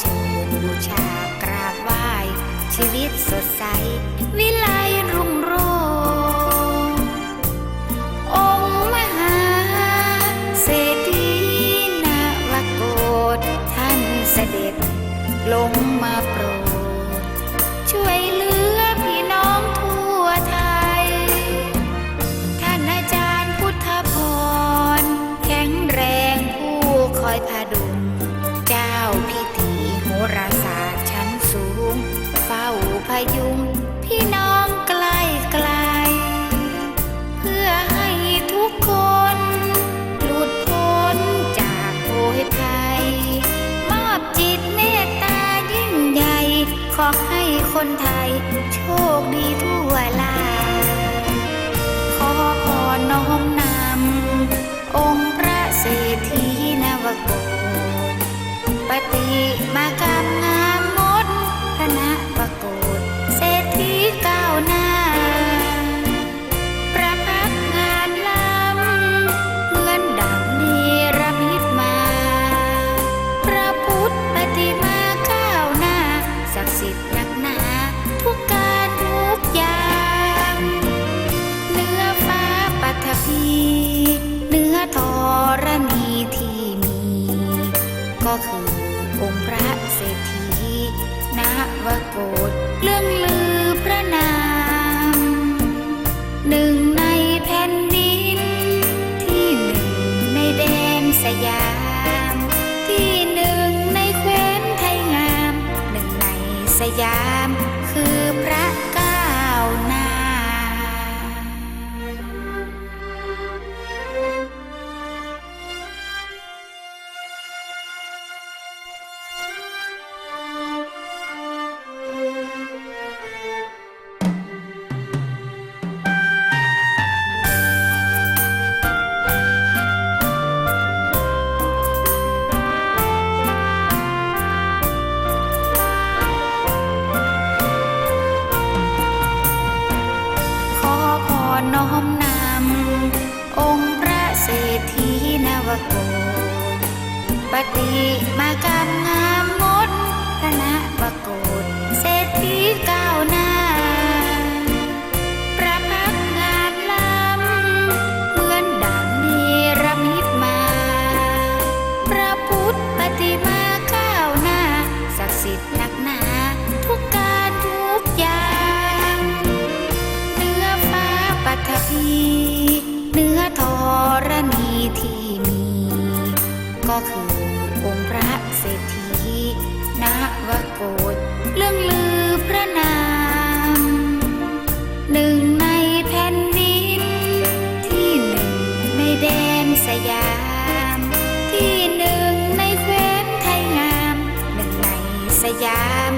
เชิญบูชากราบไหว้ชีวิตสดใส วิไลรุ่งโรจน์องค์มหาเศรษฐีนาวโกฏท่านเสด็จลงมาโปรดช่วยเหลือ ยุงพี่น้องไกลไกล เพื่อให้ทุกคนหลุดพ้นจากโผยภัย มอบจิตเมตตายิ่งใหญ่ ขอให้คนไทย โชคดีทั่วลา ขอพรน้อมนำองค์พระเศรษฐีนวโก เรื่องลือพระนามหนึ่งในแผ่นดิน ที่หนึ่งในแดนสยาม ที่หนึ่งในแคว้นไทยงาม หนึ่งในสยาม น้อมนำองค์พระเศรษฐีนวโกฏปฏิมากรรมงาม ก็คือองค์พระเศรษฐีนวโกฏเรื่องลือพระนาม หนึ่งในแผ่นดิน ที่หนึ่งในแดนสยาม ที่หนึ่งในแคว้นไทยงาม หนึ่งในสยาม